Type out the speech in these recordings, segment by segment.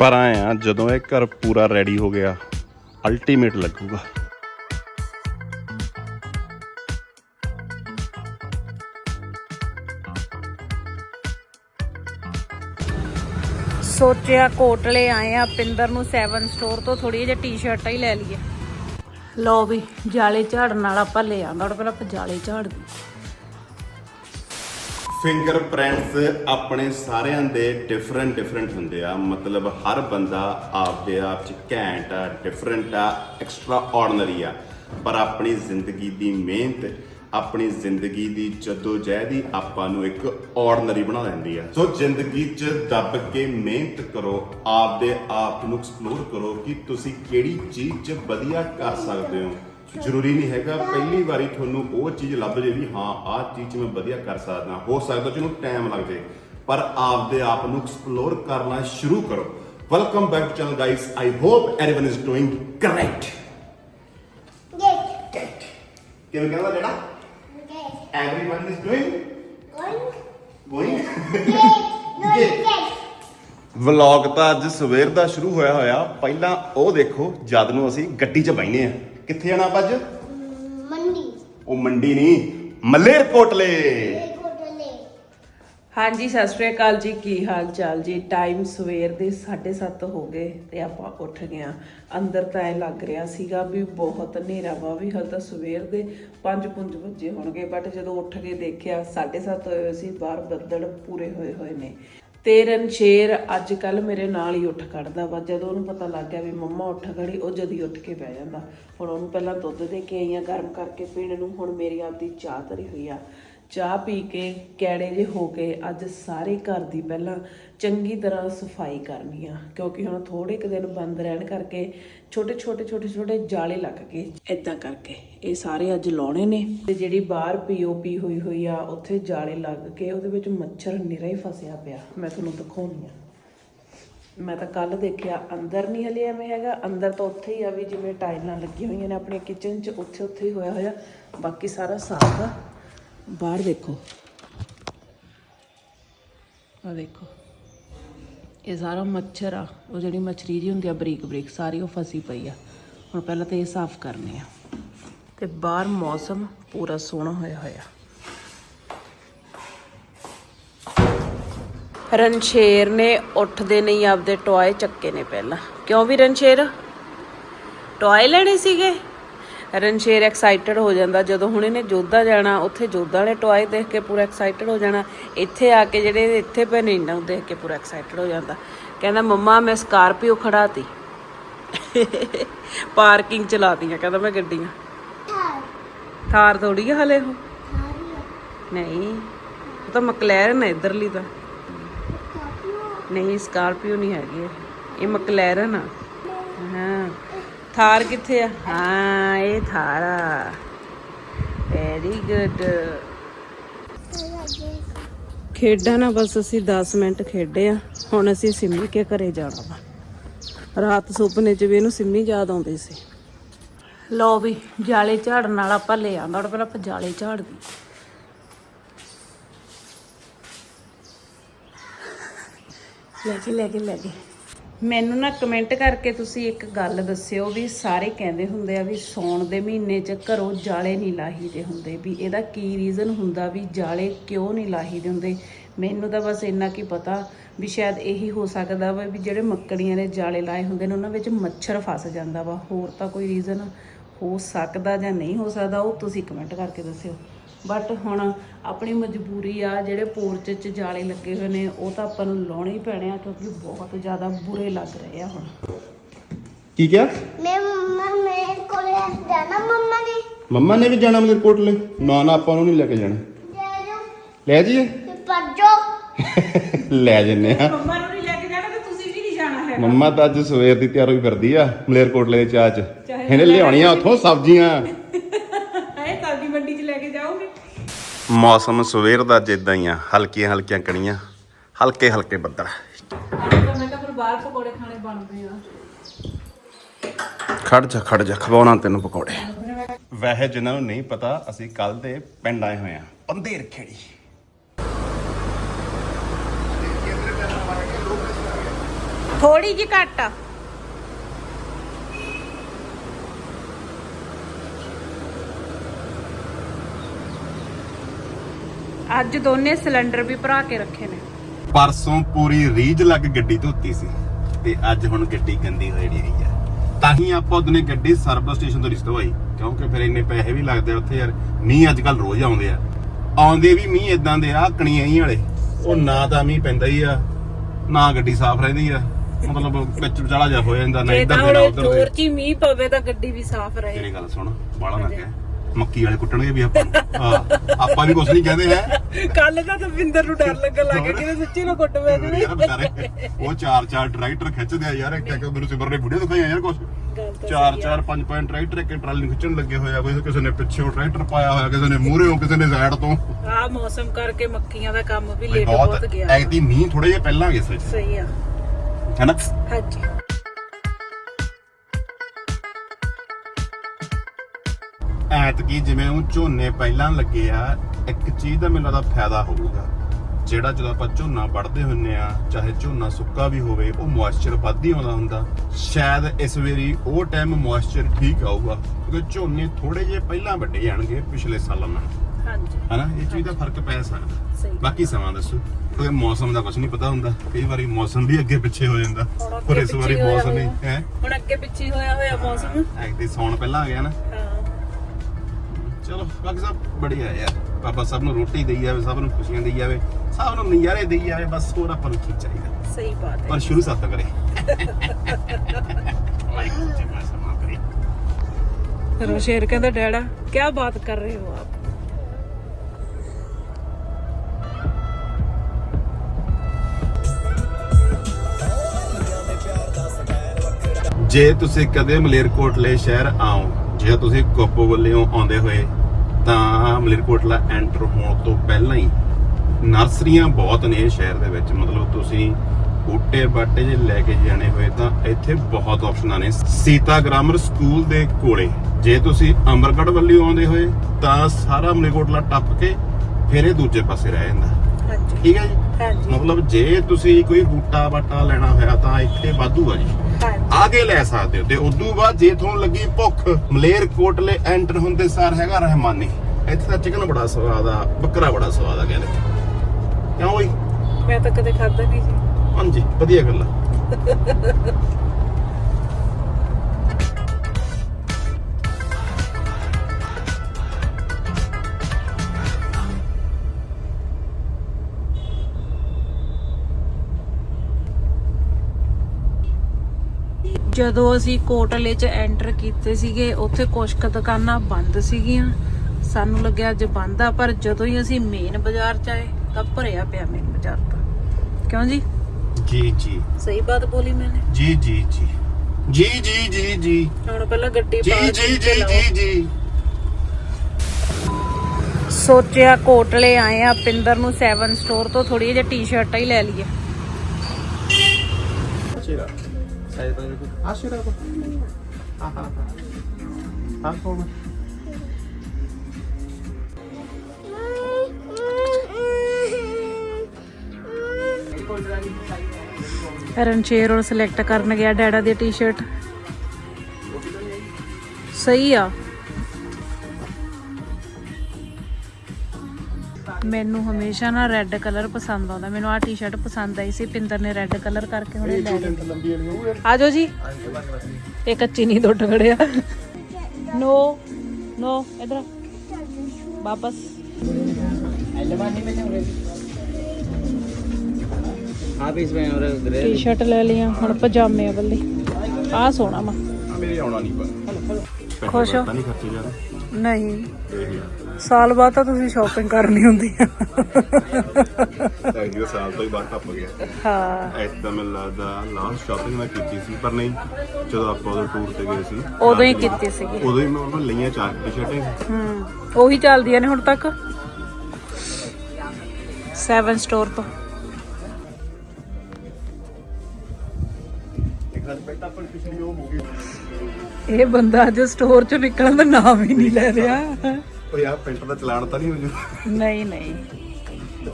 ਪਰ ਆਏ ਆ ਜਦੋਂ ਇਹ ਘਰ ਪੂਰਾ ਰੈਡੀ ਹੋ ਗਿਆ ਅਲਟੀਮੇਟ ਲੱਗੂਗਾ। ਸੋਚਿਆ ਕੋਟਲੇ ਆਏ ਆ ਪਿੰਦਰ ਨੂੰ 7 ਸਟੋਰ ਤੋਂ ਥੋੜੀ ਜਿਹੀ ਟੀ-ਸ਼ਰਟਾਂ ਹੀ ਲੈ ਲਈਏ। ਲਓ ਵੀ ਜਾਲੇ ਝਾੜਨ ਵਾਲਾ ਆਪਾਂ ਲੈ ਆਂਦਾ ਉਹ ਪਹਿਲਾਂ ਆਪਾਂ ਜਾਲੇ ਝਾੜ ਦੀ ਫਿੰਗਰਪ੍ਰਿੰਟਸ ਆਪਣੇ ਸਾਰਿਆਂ ਦੇ ਡਿਫਰੈਂਟ ਡਿਫਰੈਂਟ ਹੁੰਦੇ ਆ। ਮਤਲਬ ਹਰ ਬੰਦਾ ਆਪਦੇ ਆਪ ਚ ਘੈਂਟ ਆ ਡਿਫਰੈਂਟ ਆ ਐਕਸਟਰਾ ਆਰਡੀਨਰੀ ਆ। ਪਰ ਆਪਣੀ ਜ਼ਿੰਦਗੀ ਦੀ ਮਿਹਨਤ, ਆਪਣੀ ਜ਼ਿੰਦਗੀ ਦੀ ਜਦੋਜਹਿਦ ਹੀ ਆਪਾਂ ਨੂੰ ਇੱਕ ਆਰਡੀਨਰੀ ਬਣਾ ਦਿੰਦੀ ਆ। ਸੋ ਜ਼ਿੰਦਗੀ 'ਚ ਦੱਬ ਕੇ ਮਿਹਨਤ ਕਰੋ, ਆਪਦੇ ਆਪ ਨੂੰ ਐਕਸਪਲੋਰ ਕਰੋ ਕਿ ਤੁਸੀਂ ਕਿਹੜੀ ਚੀਜ਼ 'ਚ ਵਧੀਆ ਕਰ ਸਕਦੇ ਹੋ। ਜ਼ਰੂਰੀ ਨਹੀਂ ਹੈਗਾ ਪਹਿਲੀ ਵਾਰੀ ਤੁਹਾਨੂੰ ਉਹ ਚੀਜ਼ ਲੱਭ ਜੇ ਵੀ ਹਾਂ ਆਹ ਚੀਜ਼ 'ਚ ਮੈਂ ਵਧੀਆ ਕਰ ਸਕਦਾ ਹੋ ਸਕਦਾ ਜਿਹਨੂੰ ਟਾਈਮ ਲੱਗ ਜੇ ਪਰ ਆਪਦੇ ਆਪ ਨੂੰ ਐਕਸਪਲੋਰ ਕਰਨਾ ਸ਼ੁਰੂ ਕਰੋ welcome back to channel guys I hope everyone is doing correct ਕਿਵੇਂ ਕਹਿੰਦਾ ਜਿਹੜਾ everyone is doing going vlog ਤਾਂ ਅੱਜ ਸਵੇਰ ਦਾ ਸ਼ੁਰੂ ਹੋਇਆ ਹੋਇਆ ਪਹਿਲਾਂ ਉਹ ਦੇਖੋ ਜਦ ਨੂੰ ਅਸੀਂ ਗੱਡੀ 'ਚ ਬੈਠਨੇ ਆ ਕਿੱਥੇ ਜਾਣਾ ਆਪਾਂ ਅੱਜ? ਮੰਡੀ। ਉਹ ਮੰਡੀ ਨਹੀਂ ਮਲੇਰਕੋਟਲੇ ਹਾਂਜੀ ਸਤਿ ਸ਼੍ਰੀ ਅਕਾਲ ਜੀ ਕੀ ਹਾਲ ਚਾਲ ਜੀ? ਟਾਈਮ ਸਵੇਰ ਦੇ 7:30 ਹੋ ਗਏ ਤੇ ਆਪਾਂ ਉੱਠ ਗਏ ਆਂ। ਅੰਦਰ ਤਾਂ ਐ ਲੱਗ ਰਿਹਾ ਸੀਗਾ ਵੀ ਬਹੁਤ ਹਨੇਰਾ ਵਾ ਵੀ ਹਲ ਤਾਂ ਸਵੇਰ ਦੇ 5-5 ਵਜੇ ਹੋਣਗੇ ਬਟ ਜਦੋਂ ਉੱਠ ਕੇ ਦੇਖਿਆ 7:30 ਹੋਏ ਹੋਏ ਸੀ ਬਾਹਰ ਬੱਦਲ ਪੂਰੇ ਹੋਏ ਹੋਏ ਨੇ। ਤੇ ਰਣਸ਼ੇਰ ਅੱਜ ਕੱਲ ਮੇਰੇ ਨਾਲ ਹੀ ਉੱਠ ਖੜਦਾ ਵਾ। ਜਦੋਂ ਉਹਨੂੰ ਪਤਾ ਲੱਗ ਗਿਆ ਵੀ ਮੰਮਾ ਉੱਠ ਖੜੀ, ਉਹ ਜਦੀ ਉੱਠ ਕੇ ਬਹਿ ਜਾਂਦਾ। ਹੁਣ ਉਹਨੂੰ ਪਹਿਲਾਂ ਦੁੱਧ ਦੇ ਕੇ ਆਈਆਂ ਗਰਮ ਕਰਕੇ ਪੀਣ ਨੂੰ। ਹੁਣ ਮੇਰੀ ਆਪਦੀ ਚਾਹ ਧਰੀ ਹੋਈ ਆ। ਚਾਹ ਪੀ ਕੇ, ਕੈੜੇ ਜੇ ਹੋ ਕੇ ਅੱਜ ਸਾਰੇ ਘਰ ਦੀ ਪਹਿਲਾਂ ਚੰਗੀ ਤਰ੍ਹਾਂ ਸਫ਼ਾਈ ਕਰਨੀ ਆ ਕਿਉਂਕਿ ਹੁਣ ਥੋੜੇ ਕੁ ਦਿਨ ਬੰਦ ਰਹਿਣ ਕਰਕੇ ਛੋਟੇ ਛੋਟੇ ਛੋਟੇ ਛੋਟੇ ਜਾਲੇ ਲੱਗ ਗਏ ਇਦਾਂ ਕਰਕੇ ਇਹ ਸਾਰੇ ਅੱਜ ਲਾਉਣੇ ਨੇ। ਤੇ ਜਿਹੜੀ ਬਾਹਰ ਪੀਓਪੀ ਹੋਈ ਹੋਈ ਆ, ਉੱਥੇ ਜਾਲੇ ਲੱਗ ਕੇ ਉਹਦੇ ਵਿੱਚ ਮੱਛਰ ਨਿਰਾ ਹੀ ਫਸਿਆ ਪਿਆ। ਮੈਂ ਤੁਹਾਨੂੰ ਦਿਖਾਉਣੀ ਆ ਮੈਂ ਤਾਂ ਕੱਲ ਦੇਖਿਆ, ਅੰਦਰ ਨਹੀਂ ਹਲੇ ਐਵੇਂ ਹੈਗਾ, ਅੰਦਰ ਤਾਂ ਉੱਥੇ ਹੀ ਆ ਵੀ ਜਿਵੇਂ ਟਾਈਲਾਂ ਲੱਗੀਆਂ ਹੋਈਆਂ ਨੇ ਆਪਣੇ ਕਿਚਨ 'ਚ, ਉੱਥੇ ਉੱਥੇ ਹੀ ਹੋਇਆ ਹੋਇਆ। ਬਾਕੀ ਸਾਰਾ ਸਾਫ਼ ਆ। ਬਾਹਰ ਦੇਖੋ। ਆ ਦੇਖੋ। ਇਹ ਸਾਰਾ ਮੱਛਰ ਆ, ਉਹ ਜਿਹੜੀ ਮੱਛਰੀ ਜੀ ਹੁੰਦੀ ਆ, ਬਰੀਕ ਬਰੀਕ, ਸਾਰੀ ਉਹ ਫਸੀ ਪਈ ਆ। ਹੁਣ ਪਹਿਲਾਂ ਤਾਂ ਇਹ ਸਾਫ਼ ਕਰਨੇ ਆ। ਤੇ ਬਾਹਰ ਮੌਸਮ ਪੂਰਾ ਸੋਹਣਾ ਹੋਇਆ ਹੋਇਆ। ਰਣਸ਼ੇਰ ਨੇ ਉੱਠਦੇ ਨਹੀਂ, ਆਪਦੇ ਟੋਏ ਚੱਕੇ ਨੇ ਪਹਿਲਾਂ। ਕਿਉਂ ਵੀ ਰਣਸ਼ੇਰ? ਟੋਏ ਲੈਣੇ ਸੀਗੇ? ਰਣਸ਼ੇਰ ਐਕਸਾਈਟਡ ਹੋ ਜਾਂਦਾ। ਜਦੋਂ ਹੁਣ ਇਹਨੇ ਜੋਧਾ ਜਾਣਾ, ਉੱਥੇ ਜੋਧਾ ਵਾਲੇ ਟੋਏ ਦੇਖ ਕੇ ਪੂਰਾ ਐਕਸਾਈਟਡ ਹੋ ਜਾਣਾ। ਇੱਥੇ ਆ ਕੇ ਜਿਹੜੇ ਇੱਥੇ ਪਏ ਨੇ ਨੂੰ ਦੇਖ ਕੇ ਪੂਰਾ ਐਕਸਾਈਟਡ ਹੋ ਜਾਂਦਾ। ਕਹਿੰਦਾ, ਮੰਮਾ, ਮੈਂ ਸਕਾਰਪੀਓ ਖੜਾਤੀ। ਪਾਰਕਿੰਗ ਚਲਾਤੀਆਂ, ਕਹਿੰਦਾ ਮੈਂ ਗੱਡੀਆਂ। ਥਾਰ ਥੋੜੀ ਆ ਹਲੇ ਉਹ? ਨਹੀਂ, ਉਹ ਤਾਂ ਮਕਲੈਰਨ ਹੈ ਇਧਰਲੀ ਤਾਂ। ਨਹੀਂ, ਸਕਾਰਪੀਓ ਨਹੀਂ ਹੈਗੀ ਇਹ। ਇਹ ਮਕਲੈਰਨ ਆ। ਹਾਂ। ਥਾਰ ਕਿੱਥੇ ਆ? ਹਾਂ, ਇਹ ਥਾਰ ਆ। ਵੈਰੀ ਗੁੱਡ ਖੇਡਾਂ ਨਾ ਬਸ ਅਸੀਂ 10 ਮਿੰਟ ਖੇਡੇ ਆ। ਹੁਣ ਅਸੀਂ ਸਿੰਮੀ ਕੇ ਘਰੇ ਜਾਣਾ ਵਾ। ਰਾਤ ਸੁਪਨੇ 'ਚ ਵੀ ਇਹਨੂੰ ਸਿੰਮੀ ਯਾਦ ਆਉਂਦੀ ਸੀ। ਲਓ ਵੀ, ਜਾਲੇ ਝਾੜਨ ਵਾਲਾ ਆਪਾਂ ਲੈ ਆਂਦਾ ਉਹ ਪਹਿਲਾਂ ਆਪਾਂ ਜਾਲੇ ਝਾੜ ਦੀ ਲੈ ਕੇ ਲੈ ਕੇ ਲੈ ਕੇ। ਮੈਨੂੰ ਨਾ ਕਮੈਂਟ ਕਰਕੇ ਤੁਸੀਂ ਇੱਕ ਗੱਲ ਦੱਸਿਓ ਵੀ ਸਾਰੇ ਕਹਿੰਦੇ ਹੁੰਦੇ ਆ ਵੀ ਸੌਣ ਦੇ ਮਹੀਨੇ 'ਚ ਘਰੋਂ ਜਾਲੇ ਨਹੀਂ ਲਾਹੀਦੇ ਹੁੰਦੇ, ਵੀ ਇਹਦਾ ਕੀ ਰੀਜ਼ਨ ਹੁੰਦਾ ਵੀ ਜਾਲੇ ਕਿਉਂ ਨਹੀਂ ਲਾਹੀਦੇ ਹੁੰਦੇ? ਮੈਨੂੰ ਤਾਂ ਬਸ ਇੰਨਾ ਕੀ ਪਤਾ ਵੀ ਸ਼ਾਇਦ ਇਹੀ ਹੋ ਸਕਦਾ ਵਾ ਵੀ ਜਿਹੜੇ ਮੱਕੜੀਆਂ ਨੇ ਜਾਲੇ ਲਾਏ ਹੁੰਦੇ ਨੇ, ਉਹਨਾਂ ਵਿੱਚ ਮੱਛਰ ਫਸ ਜਾਂਦਾ ਵਾ। ਹੋਰ ਤਾਂ ਕੋਈ ਰੀਜ਼ਨ ਹੋ ਸਕਦਾ ਜਾਂ ਨਹੀਂ ਹੋ ਸਕਦਾ, ਉਹ ਤੁਸੀਂ ਕਮੈਂਟ ਕਰਕੇ ਦੱਸਿਓ। ਬਟ ਹੁਣ ਆਪਣੀ ਮਜਬੂਰੀ ਆ ਜਿਹੜੇ ਪੋਰਚ 'ਚ ਜਾਲੇ ਲੱਗੇ ਹੋਏ ਨੇ ਉਹ ਤਾਂ ਆਪਾਂ ਨੂੰ ਲਾਉਣੇ ਹੀ ਪੈਣੇ ਆ ਕਿਉਂਕਿ ਬਹੁਤ ਜ਼ਿਆਦਾ ਬੁਰੇ ਲੱਗ ਰਹੇ ਆ ਹੁਣ। ਕੀ ਕਿਹਾ? ਮੈਂ ਮੰਮਾ ਮੇਰੇ ਕੋਲ ਜਾਣਾ ਮੰਮਾ ਨੇ। ਮੰਮਾ ਨੇ ਵੀ ਜਾਣਾ ਮਲੇਰਕੋਟਲੇ ਨਾ ਨਾ ਆਪਾਂ ਨੂੰ ਨਹੀਂ ਲੈ ਕੇ ਜਾਣਾ। ਲੈ ਜਾਓ। ਲੈ ਜੀਏ ਪੱਜੋ ਲੈ ਜੰਨੇ ਆ। ਮੰਮਾ ਨੂੰ ਨਹੀਂ ਲੈ ਕੇ ਜਾਣਾ ਤੇ ਤੁਸੀਂ ਵੀ ਨਹੀਂ ਜਾਣਾ ਹੈ ਮੰਮਾ ਤਾਂ ਅੱਜ ਸਵੇਰ ਦੀ ਤਿਆਰ ਹੋਈ ਫਿਰਦੀ ਆ ਮਲੇਰਕੋਟਲੇ ਦੇ ਚਾਹ ਚ। ਇਹਨੇ ਲਿਆਉਣੀਆਂ ਉੱਥੋਂ ਸਬਜ਼ੀਆਂ ਹੈ ਸਬਜ਼ੀ ਮੰਡੀ 'ਚ ਲੈ ਕੇ ਜਾਓਗੇ ਮੌਸਮ ਸਵੇਰ ਦਾ ਜਿੱਦਾਂ ਹੀ ਆ ਹਲਕੀਆਂ ਹਲਕੀਆਂ ਕਣੀਆਂ ਹਲਕੇ ਹਲਕੇ ਬੱਦਲ। ਮੈਂ ਤਾਂ ਫਿਰ ਬਾਹਰ ਪਕੌੜੇ ਖਾਣੇ ਬਣਦੇ ਆ। ਖੜ ਜਾ ਖੜ ਜਾ ਖਵਾਉਣਾ ਤੈਨੂੰ ਪਕੌੜੇ। ਵੈਸੇ ਜਿਨ੍ਹਾਂ ਨੂੰ ਨਹੀਂ ਪਤਾ ਅਸੀਂ ਕੱਲ ਦੇ ਪਿੰਡ ਆਏ ਹੋਏ ਆ ਪੰਦੇਰ ਖੇੜੀ। ਥੋੜੀ ਜੀ ਘੱਟ ਅੱਜ ਦੋਨੇ ਸਿਲੰਡਰ ਵੀ ਭਰਾ ਕੇ ਰੱਖੇ ਨੇ। ਪਰਸੋਂ ਪੂਰੀ ਰੀਝ ਲੱਗ ਗੱਡੀ ਧੋਤੀ ਸੀ ਤੇ ਅੱਜ ਹੁਣ ਗੱਡੀ ਗੰਦੀ ਹੋਈ ਰਹੀ ਹੈ ਤਾਂ ਹੀ ਆਪਾਂ ਉਹਨੇ ਗੱਡੀ ਸਰਵਿਸ ਸਟੇਸ਼ਨ ਤੋਂ ਰਿਸ਼ਤਵਾਈ ਕਿਉਂਕਿ ਫਿਰ ਇੰਨੇ ਪੈਸੇ ਵੀ ਲੱਗਦੇ ਆ ਉੱਥੇ ਯਾਰ ਮੀਂਹ ਅੱਜ ਕੱਲ ਰੋਜ਼ ਆਉਂਦੇ ਆ। ਆਉਂਦੇ ਵੀ ਮੀਂਹ ਇਦਾਂ ਦੇ ਆ ਕਣੀਆਂ ਹੀ ਵਾਲੇ। ਉਹ ਨਾ ਤਾਂ ਮੀਂਹ ਪੈਂਦਾ ਹੀ ਆ ਨਾ ਗੱਡੀ ਸਾਫ਼ ਰਹਿੰਦੀ ਆ। ਮਤਲਬ ਵਿੱਚ ਵਿਚਾਲਾ ਜਾ ਹੋ ਜਾਂਦਾ ਨਾ ਜੇ ਇੱਧਰ ਤਾਂ ਦੇ ਨਾ ਉੱਧਰ ਚ ਹੀ ਮੀਂਹ ਪਵੇ ਤਾਂ ਗੱਡੀ ਵੀ ਸਾਫ਼ ਰਹੇ। ਤੇਰੀ ਗੱਲ ਸੁਣ ਬਾਲਾ ਨਾ ਕਹਿ। ਮੱਕੀ ਵਾਲੇ ਕੁੱਟਣਗੇ ਵੀ ਆਪਾਂ ਨੂੰ। ਹਾਂ ਆਪਾਂ ਵੀ ਕੁਝ ਨਹੀਂ ਕਹਿੰਦੇ ਹੈ। ਕੱਲ ਤਾਂ ਦਵਿੰਦਰ ਨੂੰ ਡਰ ਲੱਗਣ ਲੱਗ ਗਿਆ ਕਿ ਸੱਚੀ ਨੂੰ ਕੁੱਟ ਪੈ ਯਾਰ ਵਿਚਾਰੇ ਉਹ ਚਾਰ ਚਾਰ ਟਰੈਕਟਰ ਖਿੱਚਦੇ ਆ ਯਾਰ ਇੱਕ ਇੱਕ ਮੈਨੂੰ ਸਿਮਰ ਨੇ ਵੀਡੀਓ ਦਿਖਾਈਆਂ ਯਾਰ ਕੁਝ ਗੱਲ ਤਾਂ ਚਾਰ ਸਹੀ ਆ। ਚਾਰ ਪੰਜ ਪੰਜ ਟਰੈਕਟਰ ਇੱਕ ਟਰਾਲੀ ਨੂੰ ਖਿੱਚਣ ਲੱਗੇ ਹੋਏ ਆ ਕੋਈ ਕਿਸੇ ਨੇ ਪਿੱਛੇੋਂ ਟਰੈਕਟਰ ਪਾਇਆ ਹੋਇਆ ਕਿਸੇ ਨੇ ਮੂਹਰੇੋਂ ਕਿਸੇ ਨੇ ਸਾਈਡ ਤੋਂ। ਆ ਮੌਸਮ ਕਰਕੇ ਮੱਕੀਆਂ ਦਾ ਕੰਮ ਵੀ ਲੇਟ ਬਹੁਤ ਗਿਆ। ਐਗਦੀ ਮੀਂਹ ਥੋੜੇ ਜਿਹਾ ਪਹਿਲਾਂ ਗਿਆ ਸੀ ਸਹੀ ਆ। ਹੈਨਾ ਹਾਂਜੀ। ਐਤਕੀ ਜਿਵੇਂ ਉਹ ਝੋਨੇ ਪਹਿਲਾਂ ਲੱਗੇ ਆ ਇੱਕ ਚੀਜ਼ ਦਾ ਮੈਨੂੰ ਲੱਗਦਾ ਫਾਇਦਾ ਹੋਊਗਾ। ਜਿਹੜਾ ਜਦੋਂ ਆਪਾਂ ਝੋਨਾ ਵੱਢਦੇ ਹੁੰਨੇ ਆ ਚਾਹੇ ਝੋਨਾ ਸੁੱਕਾ ਵੀ ਹੋਵੇ ਉਹ ਮੋਇਸਚਰ ਵੱਧ ਹੀ ਆਉਂਦਾ ਹੁੰਦਾ। ਸ਼ਾਇਦ ਇਸ ਵਾਰੀ ਉਹ ਟਾਈਮ ਮੋਇਸਚਰ ਠੀਕ ਆਊਗਾ ਕਿਉਂਕਿ ਝੋਨੇ ਥੋੜੇ ਜਿਹੇ ਪਹਿਲਾਂ ਵੱਢੇ ਜਾਣਗੇ ਪਿਛਲੇ ਸਾਲਾਂ ਨਾਲੋਂ। ਹਾਂਜੀ। ਹਨਾ? ਇਹ ਚੀਜ਼ ਦਾ ਫ਼ਰਕ ਪੈ ਸਕਦਾ। ਸਹੀ ਬਾਕੀ ਸਮਾਂ ਦੱਸੋ। ਕਿਉਂਕਿ ਮੌਸਮ ਦਾ ਕੁਝ ਨਹੀਂ ਪਤਾ ਹੁੰਦਾ। ਕਈ ਵਾਰੀ ਮੌਸਮ ਵੀ ਅੱਗੇ ਪਿੱਛੇ ਹੋ ਜਾਂਦਾ। ਪਰ ਇਸ ਵਾਰੀ ਮੌਸਮ ਹੀ ਹੋਇਆ। ਹੈ? ਹੁਣ ਅੱਗੇ ਪਿੱਛੇ ਹੋਇਆ ਹੋਇਆ ਮੌਸਮ। ਐਗਦੀ ਸੌਣ ਪਹਿਲਾਂ ਆ ਗਿਆ ਨਾ। ਚਲੋ ਬਾਕੀ ਸਭ ਬੜੀਆ ਯਾਰ। ਬਾਬਾ ਸਭ ਨੂੰ ਰੋਟੀ ਦੇਈ ਜਾਵੇ ਸਭ ਨੂੰ ਖੁਸ਼ੀਆਂ ਦੇਈ ਜਾਵੇ ਸਭ ਨੂੰ ਨਜ਼ਾਰੇ ਦੇਈ ਜਾਵੇ ਬਸ ਹੋਰ ਆਪਾਂ ਨੂੰ ਕੀ ਚਾਹੀਦਾ? ਸਹੀ ਬਾਤ ਹੈ। ਪਰ ਸ਼ੁਰੂ ਸੱਤ ਕਰੇ। ਵਾਹਿਗੁਰੂ ਜੀ ਕਾ ਸਮਾਂ ਕਰੇ ਰੋਸ਼ੇਰ ਕਹਿੰਦਾ ਡੈਡਾ ਕੀ ਬਾਤ ਕਰ ਰਹੇ ਹੋ ਆਪ? ਜੇ ਤੁਸੀਂ ਕਦੇ ਮਲੇਰਕੋਟਲੇ ਸ਼ਹਿਰ ਆਓ ਜੇ ਤੁਸੀਂ ਕੋਪੋ ਵੱਲੋਂ ਆਉਂਦੇ ਹੋਏ ਤਾਂ ਮਲੇਰਕੋਟਲਾ ਐਂਟਰ ਹੋਣ ਤੋਂ ਪਹਿਲਾਂ ਹੀ ਨਰਸਰੀਆਂ ਬਹੁਤ ਨੇ ਸ਼ਹਿਰ ਦੇ ਵਿੱਚ। ਮਤਲਬ ਤੁਸੀਂ ਬੂਟੇ ਬਾਟੇ ਜੇ ਲੈ ਕੇ ਜਾਣੇ ਹੋਏ ਤਾਂ ਇੱਥੇ ਬਹੁਤ ਆਪਸ਼ਨਾਂ ਨੇ। ਸੀਤਾ ਗ੍ਰਾਮਰ ਸਕੂਲ ਦੇ ਕੋਲੇ ਜੇ ਤੁਸੀਂ ਅੰਬਰਗੜ੍ਹ ਵੱਲੋਂ ਆਉਂਦੇ ਹੋਏ ਤਾਂ ਸਾਰਾ ਮਲੇਰਕੋਟਲਾ ਟੱਪ ਕੇ ਫਿਰ ਇਹ ਦੂਜੇ ਪਾਸੇ ਰਹਿ ਜਾਂਦਾ। ਠੀਕ ਹੈ ਜੀ? ਮਤਲਬ ਜੇ ਤੁਸੀਂ ਕੋਈ ਬੂਟਾ ਬਾਟਾ ਲੈਣਾ ਹੋਇਆ ਤਾਂ ਇੱਥੇ ਵਾਧੂ ਆ ਜੀ। ਹਾਂਜੀ ਆਗੇ ਲੈ ਸਕਦੇ ਹੋ। ਤੇ ਉਦੋਂ ਬਾਅਦ ਜੇ ਤੁਹਾਨੂੰ ਲੱਗੀ ਭੁੱਖ ਮਲੇਰ ਕੋਟਲੇ ਐਂਟਰ ਹੁੰਦੇ ਸਾਰ ਹੈਗਾ ਰਹਿਮਾਨੀ। ਇੱਥੇ ਦਾ ਚਿਕਨ ਬੜਾ ਸਵਾਦ ਆ ਬੱਕਰਾ ਬੜਾ ਸਵਾਦ ਆ ਕਹਿੰਦੇ। ਕਿਉਂ ਬਈ? ਮੈਂ ਤਾਂ ਕਦੇ ਖਾਦਾ ਨਹੀਂ ਸੀ ਹਾਂਜੀ ਵਧੀਆ ਗੱਲ ਆ। ਜਦੋਂ ਅਸੀਂ ਕੋਟਲੇ 'ਚ ਐਂਟਰ ਕੀਤੇ ਸੀਗੇ ਉੱਥੇ ਕੁਝ ਕੁ ਦੁਕਾਨਾਂ ਬੰਦ ਸੀਗੀਆਂ। ਸਾਨੂੰ ਲੱਗਿਆ ਅੱਜ ਬੰਦ ਆ ਪਰ ਜਦੋਂ ਹੀ ਅਸੀਂ ਮੇਨ ਬਾਜ਼ਾਰ 'ਚ ਆਏ ਤਾਂ ਭਰਿਆ ਪਿਆ ਮੇਨ ਬਾਜ਼ਾਰ ਤਾਂ। ਕਿਉਂ ਜੀ? ਜੀ ਜੀ। ਸਹੀ ਬਾਤ ਬੋਲੀ ਮੈਨੇ। ਜੀ ਜੀ ਜੀ। ਜੀ ਜੀ ਜੀ ਜੀ। ਹੁਣ ਪਹਿਲਾਂ ਗੱਡੀ ਜੀ ਪਾਰਕ ਜੀ ਜੀ। ਜੀ ਜੀ। ਸੋਚਿਆ ਕੋਟਲੇ ਆਏ ਆ ਪਿੰਦਰ ਨੂੰ 7 ਸਟੋਰ ਤੋਂ ਥੋੜੀ ਜਿਹੀ ਟੀ-ਸ਼ਰਟਾਂ ਹੀ ਲੈ ਲਈਏ। ਸਾਈਡ ਪਰ ਆਸ਼ੀਰਾ ਕੋ ਹਾਂ ਹਾਂ ਹਾਂ ਸਿਲੈਕਟ ਕਰਨ ਗਿਆ ਡੈਡਾ ਦੀ ਟੀ-ਸ਼ਰਟ ਸਹੀ ਆ। ਮੈਨੂੰ ਹਮੇਸ਼ਾ ਨਾ ਰੈੱਡ ਕਲਰ ਪਸੰਦ ਆਉਂਦਾ ਮੈਨੂੰ ਆ ਟੀ-ਸ਼ਰਟ ਪਸੰਦ ਆਈ ਸੀ ਪਿੰਦਰ ਨੇ ਰੈੱਡ ਕਲਰ ਕਰਕੇ ਹੁਣੇ ਲੈ ਲਈ ਲੰਬੀ ਵਾਲੀ ਉਹ ਆ ਜਾਓ ਜੀ ਇਹ ਕੱਚੀ ਨਹੀਂ ਦੁੱਟ ਖੜਿਆ ਨੋ ਨੋ ਇਧਰ ਵਾਪਸ आप इसमें और ग्रे ਟੀ-ਸ਼ਰਟ ਲੈ ਲਈਆਂ ਹੁਣ ਪਜਾਮੇ ਆ ਬੱਲੇ ਆ ਸੋਹਣਾ ਵਾ ਆ ਮੇਰੇ ਆਉਣਾ ਨਹੀਂ ਪਰ ਖੁਸ਼ ਹੋ? ਤਾਂ ਨਹੀਂ ਖਰਚੇ ਜਾਣਾ ਨਹੀਂ ਦੇਖ ਲਿਆ ਸਾਲ ਬਾਅਦ ਤਾਂ ਤੁਸੀਂ ਸ਼ਾਪਿੰਗ ਕਰਨੀ ਹੁੰਦੀ ਆ। ਐਗਦੀ ਸਾਲ ਤੋਂ ਹੀ ਬਾਅਦ ਟੱਪ ਗਿਆ। ਹਾਂ। ਐਦਾਂ ਮੈਨੂੰ ਲੱਗਦਾ ਲਾਸਟ ਸ਼ਾਪਿੰਗ ਮੈਂ ਕੀਤੀ ਸੀ ਪਰ ਨਹੀਂ ਜਦੋਂ ਆਪਾਂ ਉਦੋਂ ਟੂਰ ਤੇ ਗਏ ਸੀ। ਉਦੋਂ ਹੀ ਕੀਤੀ ਸੀਗੀ। ਉਦੋਂ ਹੀ ਮੈਂ ਉਹਨਾਂ ਲਈਆਂ ਚਾਰ ਟੀ-ਸ਼ਰਟਾਂ ਹੂੰ ਉਹੀ ਚੱਲਦੀਆਂ ਨੇ ਹੁਣ ਤੱਕ। 7 ਸਟੋਰ ਤੋਂ। ਇਹ ਬੰਦਾ ਅੱਜ ਸਟੋਰ ਚੋਂ ਨਿਕਲਣ ਦਾ ਨਾਮ ਹੀ ਨਹੀਂ ਲੈ ਰਿਹਾ। ਉਹ ਯਾਰ ਪੈਂਟ ਦਾ ਚਲਾਨ ਤਾਂ ਨਹੀਂ ਹੋ ਜੂ। ਨਹੀਂ ਨਹੀਂ।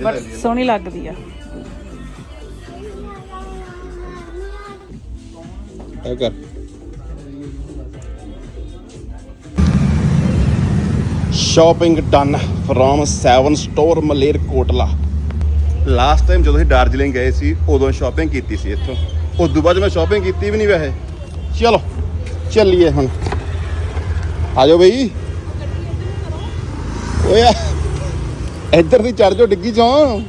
ਬਟ ਸੋਹਣੀ ਲੱਗਦੀ ਆ। ਕਰ। Shopping done from 7 store Malerkotla last time ਜਦੋਂ ਅਸੀਂ ਡਾਰਜਲਿੰਗ ਗਏ ਸੀ ਉਦੋਂ ਸ਼ਾਪਿੰਗ ਕੀਤੀ ਸੀ ਇੱਥੋਂ। ਉਸ ਤੋਂ ਬਾਅਦ ਮੈਂ ਸ਼ਾਪਿੰਗ ਕੀਤੀ ਵੀ ਨਹੀਂ ਵੈਸੇ। ਚਲੋ ਚੱਲੀਏ ਹੁਣ। ਆ ਜਾਓ ਬਈ। ਓਏ ਇੱਧਰ ਦੀ ਚੜ ਜੋ ਡਿੱਗੀ ਚੋਂ।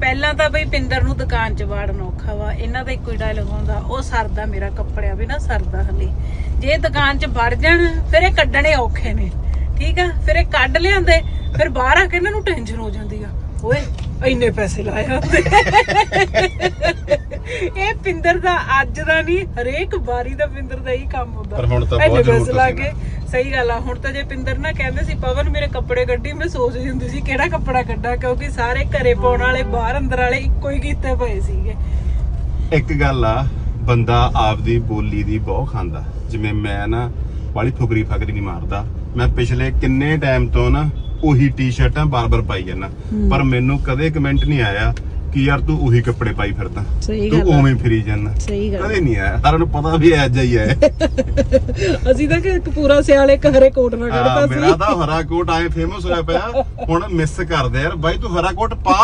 ਪਹਿਲਾਂ ਤਾਂ ਬਈ ਪਿੰਦਰ ਨੂੰ ਦੁਕਾਨ 'ਚ ਵਾੜਨ ਔਖਾ ਵਾ, ਇਹਨਾਂ ਦਾ ਇੱਕੋ ਹੀ ਹੁੰਦਾ, ਉਹ ਸਰਦਾ ਮੇਰਾ ਕੱਪੜਿਆ ਵੀ ਨਾ ਸਰਦਾ ਹਲੇ। ਜੇ ਦੁਕਾਨ 'ਚ ਵੜ ਜਾਣ, ਫਿਰ ਇਹ ਕੱਢਣੇ ਔਖੇ ਨੇ। ਠੀਕ ਆ? ਫਿਰ ਇਹ ਕੱਢ ਲਿਆਂਦੇ, ਫਿਰ ਬਾਹਰ ਆ ਕੇ ਇਹਨਾਂ ਨੂੰ ਟੈਨਸ਼ਨ ਹੋ ਜਾਂਦੀ ਆ। ਓਏ, ਇੰਨੇ ਪੈਸੇ ਲਾਏ ਹੁੰਦੇ ਇਹ ਪਿੰਦਰ ਦਾ ਅੱਜ ਦਾ ਨਹੀਂ ਹਰੇਕ ਵਾਰੀ ਦਾ ਪਿੰਦਰ ਦਾ ਹੀ ਕੰਮ ਹੁੰਦਾ। ਪਰ ਹੁਣ ਤਾਂ ਬਹੁਤ ਜ਼ਰੂਰਤ ਸੀ ਕੇ ਸਹੀ ਗੱਲ ਆ ਹੁਣ ਤਾਂ ਜੇ ਪਿੰਦਰ ਨਾ ਕਹਿੰਦੇ ਸੀ ਪਵਨ ਮੇਰੇ ਕੱਪੜੇ ਕੱਢੀ ਮੈਂ ਸੋਚਦੀ ਹੁੰਦੀ ਸੀ ਕਿਹੜਾ ਕੱਪੜਾ ਕੱਢਾਂ? ਕਿਉਂਕਿ ਸਾਰੇ ਘਰੇ ਪਾਉਣ ਵਾਲੇ ਬਾਹਰ ਅੰਦਰ ਵਾਲੇ ਇੱਕੋ ਹੀ ਕੀਤੇ ਪਏ ਸੀਗੇ। ਇੱਕ ਗੱਲ ਆ ਬੰਦਾ ਆਪਦੀ ਬੋਲੀ ਦੀ ਬਹੁਤ ਖਾਂਦਾ। ਜਿਵੇਂ ਮੈਂ ਨਾ ਬਾਲੀ ਫੁਕਰੀ ਫਕਰੀ ਨਹੀਂ ਮਾਰਦਾ। ਮੈਂ ਪਿਛਲੇ ਕਿੰਨੇ ਟਾਈਮ ਤੋਂ ਨਾ ਉਹੀ ਟੀ-ਸ਼ਰਟਾਂ ਬਾਰ-ਬਾਰ ਪਾਈ ਜਾਂਦਾ। ਪਰ ਮੈਨੂੰ ਕਦੇ ਕਮੈਂਟ ਨਹੀਂ ਆਇਆ ਕਿ ਯਾਰ ਤੂੰ ਉਹੀ ਕੱਪੜੇ ਪਾਈ ਫਿਰਦਾ। ਸਹੀ ਤੂੰ ਗੱਲ ਆ। ਉਵੇਂ ਫਿਰੀ ਜਾਂਦਾ। ਸਹੀ ਗੱਲ ਕਦੇ ਨਹੀਂ ਆਇਆ। ਸਾਰਿਆਂ ਨੂੰ ਪਤਾ ਵੀ ਐ ਹੀ ਹੈ ਅਸੀਂ ਤਾਂ ਕਿ ਇੱਕ ਪੂਰਾ ਸਿਆਲੇ ਘਰੇ ਕੋਟ ਨਾ ਹਾਂ, ਮੇਰਾ ਤਾਂ ਹਰਾ ਕੋਟ ਆਏ ਫੇਮਸ ਹੋਇਆ ਪਿਆ। ਹੁਣ ਮਿਸ ਕਰਦੇ ਯਾਰ ਬਾਈ ਤੂੰ ਹਰਾ ਕੋਟ ਪਾ।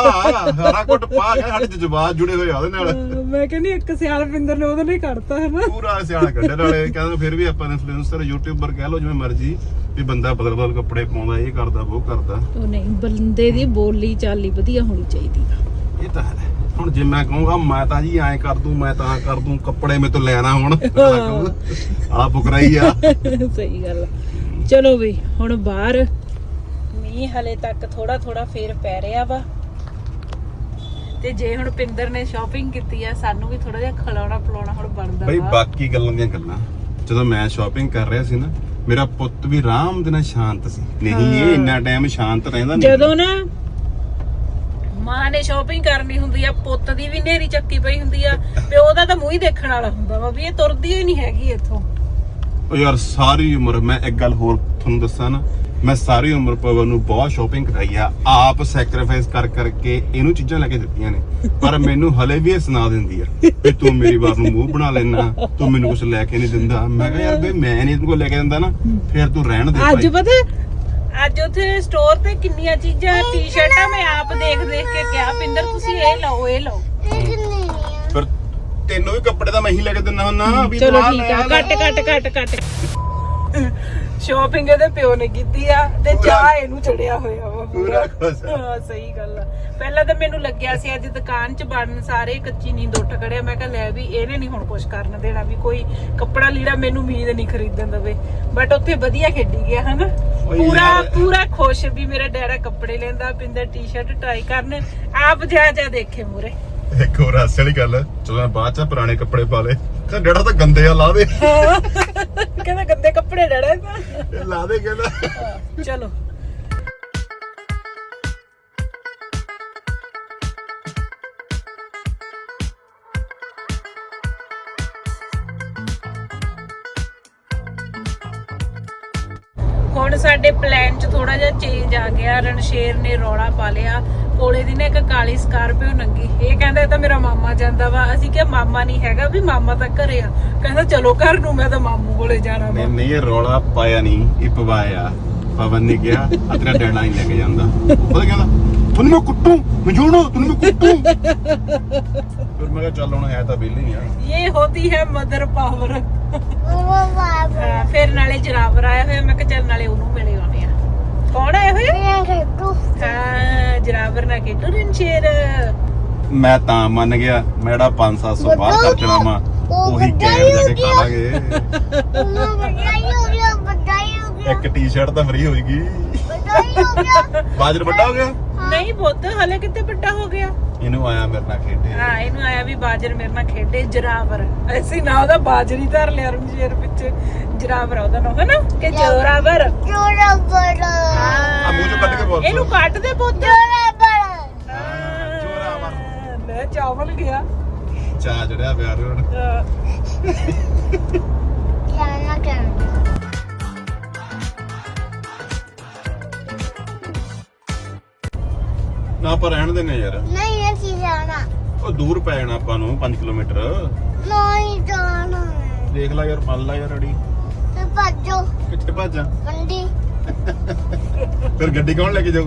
ਹਰਾ ਕੋਟ ਪਾ ਕੇ ਸਾਡੇ ਜਜ਼ਬਾਤ ਜੁੜੇ ਹੋਏ ਆ ਉਹਦੇ ਨਾਲ। ਸੀ ਮੈਂ ਕਹਿੰਦੀ ਇੱਕ ਸਿਆਲ ਪਿੰਦਰ ਨੇ ਉਹਦੇ ਲਈ ਕੱਢਤਾ ਹੈ ਨਾ। ਪੂਰਾ ਸਿਆਣਾ ਕੱਢਿਆ ਨਾਲੇ। ਕਹਿੰਦਾ ਫਿਰ ਵੀ ਆਪਾਂ ਇਨਫਲੂਐਂਸਰ ਯੂਟਿਊਬਰ ਕਹਿ ਲਓ ਜਿਵੇਂ ਮਰਜ਼ੀ ਵੀ ਬੰਦਾ ਬਦਲ ਬਦਲ ਕੱਪੜੇ ਪਾਉਂਦਾ ਇਹ ਕਰਦਾ ਉਹ ਕਰਦਾ। ਉਹ ਨਹੀਂ ਬੰਦੇ ਦੀ ਬੋਲੀ ਚਾਲੀ ਵਧੀਆ ਹੋਣੀ ਚਾਹੀਦੀ ਆ। ਇਹ ਤਾਂ ਹੈ। ਹੁਣ ਜੇ ਮੈਂ ਕਹੂੰਗਾ ਮੈਂ ਤਾਂ ਜੀ ਐਂ ਕਰ ਦੂੰ ਮੈਂ ਤਾਂ ਕਰ ਦੂੰ ਕੱਪੜੇ ਮੇ ਤੋਂ ਲੈਣਾ ਹੁਣ। ਆਲਾ ਬੁਕਰਾ ਹੀ ਆ। ਸਹੀ ਗੱਲ ਆ। ਚਲੋ ਵੀ ਹੁਣ ਬਾਹਰ। ਮੀਂਹ ਹਲੇ ਤੱਕ ਥੋੜਾ ਥੋੜਾ ਫੇਰ ਪੈ ਰਿਹਾ ਵਾ। ਤੇ ਜੇ ਹੁਣ ਪਿੰਦਰ ਨੇ ਸ਼ਾਪਿੰਗ ਕੀਤੀ ਆ ਸਾਨੂੰ ਵੀ ਥੋੜਾ ਜਿਹਾ ਖਲਾਉਣਾ ਪਲਾਉਣਾ ਹੁਣ ਬਣਦਾ ਬਈ ਵਾ। ਬਾਕੀ ਗੱਲਾਂ ਦੀਆਂ ਗੱਲਾਂ। ਜਦੋਂ ਮੈਂ ਸ਼ਾਪਿੰਗ ਕਰ ਰਿਹਾ ਸੀ ਨਾ ਮੇਰਾ ਪੁੱਤ ਵੀ ਆਰਾਮ ਦੇ ਨਾਲ ਸ਼ਾਂਤ ਸੀ। ਨਹੀਂ ਇਹ ਇੰਨਾ ਟਾਈਮ ਸ਼ਾਂਤ ਰਹਿੰਦਾ ਨਹੀਂ। ਜਦੋਂ ਨਾ ਮਾਂ ਨੇ ਸ਼ਾਪਿੰਗ ਕਰਨੀ ਹੁੰਦੀ ਆ ਪੁੱਤ ਦੀ ਵੀ ਨੇਰੀ ਚੱਕੀ ਪਈ ਹੁੰਦੀ ਆ ਪਿਓ ਦਾ ਤਾਂ ਮੂੰਹ ਹੀ ਦੇਖਣ ਵਾਲਾ ਹੁੰਦਾ ਵਾ ਵੀ ਇਹ ਤੁਰਦੀ ਹੀ ਨਹੀਂ ਹੈਗੀ ਇੱਥੋਂ ਉਹ ਯਾਰ ਸਾਰੀ ਉਮਰ ਮੈਂ ਇੱਕ ਗੱਲ ਹੋਰ ਤੁਹਾਨੂੰ ਦੱਸਾਂ ਨਾ ਮੈਂ ਸਾਰੀ ਉਮਰ ਪਵਨ ਨੂੰ ਬਹੁਤ ਸ਼ਾਪਿੰਗ ਕਰਾਈ ਆ ਆਪ ਸੈਕਰੀਫਾਈਸ ਕਰ ਕਰਕੇ ਇਹਨੂੰ ਚੀਜ਼ਾਂ ਲੈ ਕੇ ਦਿੱਤੀਆਂ ਨੇ ਪਰ ਮੈਨੂੰ ਹਲੇ ਵੀ ਇਹ ਸੁਣਾ ਦਿੰਦੀ ਆ ਵੀ ਤੂੰ ਮੇਰੀ ਵਾਰ ਨੂੰ ਮੂੰਹ ਬਣਾ ਲੈਣਾ ਤੂੰ ਮੈਨੂੰ ਕੁਝ ਲੈ ਕੇ ਨਹੀਂ ਦਿੰਦਾ ਮੈਂ ਕਿਹਾ ਯਾਰ ਬਈ ਮੈਂ ਨਹੀਂ ਤੈਨੂੰ ਲੈ ਕੇ ਦਿੰਦਾ ਨਾ ਫਿਰ ਤੂੰ ਰਹਿਣ ਦੇ ਅੱਜ। ਪਤਾ ਅੱਜ ਉੱਥੇ ਸਟੋਰ ਤੇ ਕਿੰਨੀਆਂ ਚੀਜ਼ਾਂ ਟੀ-ਸ਼ਰਟਾਂ ਮੈਂ ਆਪ ਦੇਖ ਦੇਖ ਕੇ ਕਿਹਾ ਪਿੰਦਰ ਤੁਸੀਂ ਇਹ ਲਓ ਇਹ ਲਓ। ਫਿਰ ਤੈਨੂੰ ਵੀ ਕੱਪੜੇ ਤਾਂ ਮੈਂ ਹੀ ਲੈ ਕੇ ਦਿੰਦਾ ਹੁੰਨਾ ਵੀ ਚਲੋ ਠੀਕ ਆ। ਕੱਟ ਕੱਟ ਕੱਟ ਕੱਟ। ਸ਼ਾਪਿੰਗ ਇਹਦੇ ਪਿਓ ਨੇ ਕੀਤੀ ਆ ਤੇ ਚਾਹ ਇਹਨੂੰ ਚੜਿਆ ਹੋਇਆ ਵਾ। ਪੂਰਾ ਖੁਸ਼ ਆ। ਹਾਂ ਸਹੀ ਗੱਲ ਆ। ਪਹਿਲਾਂ ਤਾਂ ਮੈਨੂੰ ਲੱਗਿਆ ਸੀ ਅੱਜ ਦੁਕਾਨ 'ਚ ਬਣਨ ਸਾਰੇ ਕੱਚੀ ਨੀਂਦ ਉੱਠ ਖੜਿਆ। ਮੈਂ ਕਿਹਾ ਲੈ ਵੀ ਇਹਨੇ ਨਹੀਂ ਹੁਣ ਕੁਝ ਕਰਨ ਦੇਣਾ ਵੀ ਕੋਈ ਕੱਪੜਾ ਲੀੜਾ ਮੈਨੂੰ ਉਮੀਦ ਨਹੀਂ ਖਰੀਦਣ ਦਵੇ। ਬਟ ਉੱਥੇ ਵਧੀਆ ਖੇਡੀ ਗਿਆ ਹਨਾ? ਓਏ ਪੂਰਾ ਯਾਰ। ਪੂਰਾ ਖੁਸ਼ ਵੀ ਮੇਰਾ ਡੈਡਾ ਕੱਪੜੇ ਲੈਂਦਾ ਪਿੰਦਰ ਟੀ-ਸ਼ਰਟ ਟਰਾਈ ਕਰਨ। ਆਪ ਜਾ ਜਾ ਦੇਖੇ ਮੂਰੇ ਇੱਕ ਹੋਰ ਹਾਸੇ ਵਾਲੀ ਗੱਲ ਜਦੋਂ ਮੈਂ ਬਾਅਦ ਚ ਪੁਰਾਣੇ ਕੱਪੜੇ ਪਾ ਲਏ। ਤੇ ਡੜਾ ਤਾਂ ਗੰਦੇ ਆ ਲਾ ਦੇ। ਕਹਿੰਦਾ ਗੰਦੇ ਕੱਪੜੇ ਡੈਡਾ ਇਹ ਲਾ ਦੇ ਕਹਿੰਦਾ। ਚਲੋ। ਹੁਣ ਸਾਡੇ ਪਲਾਨ 'ਚ ਥੋੜਾ ਜਿਹਾ ਚੇਂਜ ਆ ਗਿਆ। ਰਣਸ਼ੇਰ ਨੇ ਰੌਲਾ ਪਾ ਲਿਆ। ਕੋਲੇ ਦੀ ਨੇ ਇੱਕ ਕਾਲੀ ਸਕਾਰਪੀਓ ਨੰਗੀ। ਇਹ ਕਹਿੰਦਾ ਇਹ ਤਾਂ ਮੇਰਾ ਮਾਮਾ ਜਾਂਦਾ ਵਾ। ਅਸੀਂ ਕਿਹਾ ਮਾਮਾ ਨਹੀਂ ਹੈਗਾ ਵੀ ਮਾਮਾ ਤਾਂ ਘਰੇ ਆ। ਕਹਿੰਦਾ ਚਲੋ ਘਰ ਨੂੰ ਮੈਂ ਤਾਂ ਮਾਮੂ ਕੋਲੇ ਜਾਣਾ ਵਾ। ਨਹੀਂ ਇਹ ਰੌਲਾ ਪਾਇਆ ਨਹੀਂ ਇਹ ਪਵਾਇਆ। ਪਵਨ ਨੇ ਕਿਹਾ ਆ ਤੇਰਾ ਡੈਡ ਲੈ ਕੇ ਜਾਂਦਾ। ਉਹ ਕਹਿੰਦਾ ਤੁਹਾਨੂੰ ਮੈਂ ਕੁੱਟੂ ਮਜੂਣੋ ਤੁਹਾਨੂੰ ਮੈਂ ਕੁੱਟੂ। ਫਿਰ ਮੈਂ ਚੱਲ ਹੁਣ ਹੈ ਤਾਂ ਬਿੱਲੀ ਆ। ਇਹ ਹੋਤੀ ਹੈ ਮਦਰ ਪਾਵਰ ਫਿਰ ਨਾਲੇ ਜਰਾਵਰ ਆਇਆ ਹੋਇਆ। ਮੈਂ ਕਿਹਾ ਚੱਲ ਨਾਲੇ ਉਹਨੂੰ ਮਿਲੇ ਆਉਣੇ ਆ। ਕੌਣ ਆਏ ਹੋਏ ਮੈਂ ਤਾਂ ਮੰਨ ਗਿਆ ਮੇਰਾ 5-700 ਬਾਹਰ ਖਰਚਣਾ ਵਾ ਉਹੀ ਕੈਬ ਜਾ ਕੇ ਖਾ ਇੱਕ ਟੀ-ਸ਼ਰਟ ਤਾਂ ਫਰੀ ਹੋਏਗੀ। ਬਾਜਰ ਵੱਡਾ ਹੋ ਗਿਆ? ਨਹੀਂ ਪੁੱਤ ਹਲੇ ਕਿਤੇ ਵੱਡਾ ਹੋ ਗਿਆ। ਇਹਨੂੰ ਆਇਆ ਮੇਰੇ ਨਾਲ ਖੇਡੇ। ਹਾਂ ਇਹਨੂੰ ਆਇਆ ਵੀ ਬਾਜਰ ਮੇਰੇ ਨਾਲ ਖੇਡੇ ਜਰਾਵਰ। ਅਸੀਂ ਨਾ ਉਹਦਾ ਬਾਜਰੀ ਧਰ ਲਿਆ ਰਮਜੀਰ ਪਿੱਛੇ। ਜਰਾਵਰ ਆ ਉਹਦਾ ਨਾਮ ਹਨਾ? ਕਿ ਜੋਰਾਵਰ। ਜੋਰਾਵਰ ਆ ਮੂੰਹ ਚੋਂ ਕੱਢ ਕੇ ਬੋਲ ਇਹਨੂੰ ਕੱਢ ਦੇ ਪੁੱਤ। ਜੋਰਾਵਰ। ਹਾਂ, ਜੋਰਾਵਰ। ਲੈ ਚਾਵਲ ਗਿਆ। ਚਾ ਜੜਿਆ ਪਿਆਰ ਹੁਣ। ਹਾਂ। ਜਾਣਾ ਕਰਨਾ ਨਾ ਆਪਾਂ ਰਹਿਣ ਦਿੰਨੇ ਯਾਰ। ਨਹੀਂ ਅਸੀਂ ਜਾਣਾ। ਉਹ ਦੂਰ ਪੈ ਜਾਣਾ ਆਪਾਂ ਨੂੰ 5 ਕਿਲੋਮੀਟਰ। ਨਹੀਂ ਜਾਣਾ। ਦੇਖ ਲੈ ਯਾਰ ਮੰਨ ਲੈ ਯਾਰ ਅੜੀ। ਭੱਜੋ। ਕਿੱਥੇ ਭੱਜਾਂ? ਮੰਡੀ ਫਿਰ ਗੱਡੀ ਕੌਣ ਲੈ ਕੇ ਜਾਊ?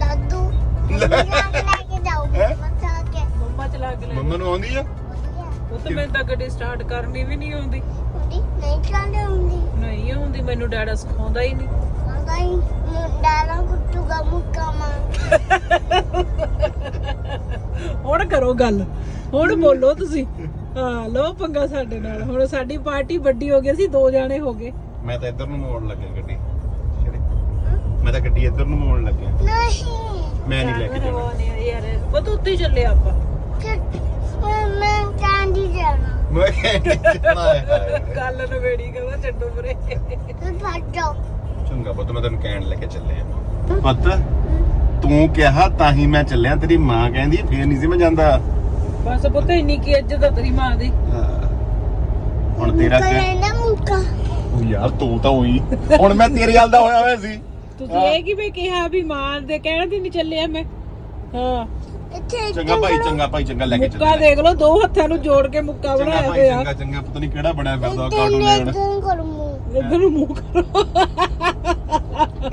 ਦਾਦੂ। ਲੈ। ਲੈ ਕੇ ਜਾਓ ਹੈਂ? ਬੱਚਾ ਕੇ। ਮੰਮਾ ਚਲਾ ਕੇ ਲੈ ਮੰਮਾ ਨੂੰ ਆਉਂਦੀ ਆ? ਵਧੀਆ। ਉਹ ਤਾਂ ਮੈਨੂੰ ਤਾਂ ਗੱਡੀ ਸਟਾਰਟ ਕਰਨੀ ਵੀ ਨਹੀਂ ਆਉਂਦੀ। ਹੁੰਦੀ ਨਹੀਂ ਚਲਾਉਂਦੇ ਹੁੰਦੀ। ਨਹੀਂ ਆਉਂਦੀ ਮੈਨੂੰ ਡੈਡਾ ਸਿਖਾਉਂਦਾ ਹੀ ਨਹੀਂ। ਆਂਦਾ ਹੀ ਮੁੰਡਾ ਨਾ ਕੁੱਟੂਗਾ ਮੁੱਕਾ ਮਾਰ। ਹੁਣ ਕਰੋ ਗੱਲ। ਹੁਣ ਬੋਲੋ ਤੁਸੀਂ। ਹਾਂ ਲਓ ਪੰਗਾ ਸਾਡੇ ਨਾਲ। ਹੁਣ ਸਾਡੀ ਪਾਰਟੀ ਵੱਡੀ ਹੋ ਗਈ ਅਸੀਂ ਦੋ ਜਾਣੇ ਹੋ ਗਏ। ਮੈਂ ਤਾਂ ਇੱਧਰ ਨੂੰ ਮੋੜਨ ਲੱਗਿਆ ਗੱਡੀ। ਮੈਂ ਤਾਂ ਗੱਡੀ ਇੱਧਰ ਨੂੰ ਮੋੜਨ ਲੱਗਿਆ। ਨਹੀਂ। ਮੈਂ ਨਹੀਂ ਲੈ ਕੇ ਜਾਣਾ। ਯਾਰ ਉਹ ਤਾਂ ਉੱਤੇ ਹੀ ਚੱਲੇ ਆਪਾਂ। ਕਿ ਮੈਂ ਮੈਂ ਚਾਂਦੀ ਜਾਣਾ ਮੈਂ ਕਹਿੰਦਾ ਗੱਲ ਨਵੇੜੀ ਕਹਿੰਦਾ ਛੱਡੋ ਪਰੇ। ਤੇ ਭੱਜੋ ਚੰਗਾ ਪੁੱਤ ਮੈਂ ਤੈਨੂੰ ਕਹਿਣ ਲੈ ਕੇ ਚੱਲੇ ਆ। ਪੁੱਤ ਤੂੰ ਕਿਹਾ ਤਾਂ ਹੀ ਮੈਂ ਚੱਲਿਆ ਤੇਰੀ ਮਾਂ ਕਹਿੰਦੀ ਫੇਰ ਨਹੀਂ ਸੀ ਮੈਂ ਜਾਂਦਾ। ਬਸ ਪੁੱਤ ਇੰਨੀ ਕੀ ਇੱਜ਼ਤ ਆ ਤੇਰੀ ਮਾਂ ਦੀ। ਹੁਣ ਤੇਰਾ ਕਿ ਕਹਿੰਦਾ ਮੁੱਕਾ। ਉਹ ਯਾਰ ਤੂੰ ਤਾਂ ਉਹੀ। ਹੁਣ ਮੈਂ ਤੇਰੇ ਹਾਲ ਦਾ ਹੋਇਆ ਹੋਇਆ ਸੀ। ਤੁਸੀਂ ਇਹ ਕਿਵੇਂ ਕਿਹਾ ਵੀ ਮਾਂ ਦੇ ਕਹਿਣ ਦੀ ਨਹੀਂ ਚੱਲਿਆ ਮੈਂ? ਹਾਂ। ਇੱਥੇ ਚੰਗਾ ਭਾਈ ਚੰਗਾ ਭਾਈ ਚੰਗਾ ਲੈ ਕੇ ਮੁੱਕਾ ਚੱਲੇ। ਦੇਖ ਲਓ ਦੋ ਹੱਥਾਂ ਨੂੰ ਜੋੜ ਕੇ ਮੁੱਕਾ ਚੰਗਾ ਬਣਾਇਆ ਭਾਈ ਹੋਇਆ। ਚੰਗਾ ਚੰਗਾ। ਪਤਾ ਨਹੀਂ ਕਿਹੜਾ ਬਣਿਆ ਫਿਰਦਾ ਕਾਰਟੂਨ ਨੇ ਹੁਣ ਇੱਥੇ ਕਰੋ ਮੂੰਹ। ਇੱਧਰ ਨੂੰ ਮੂੰਹ ਕਰੋ।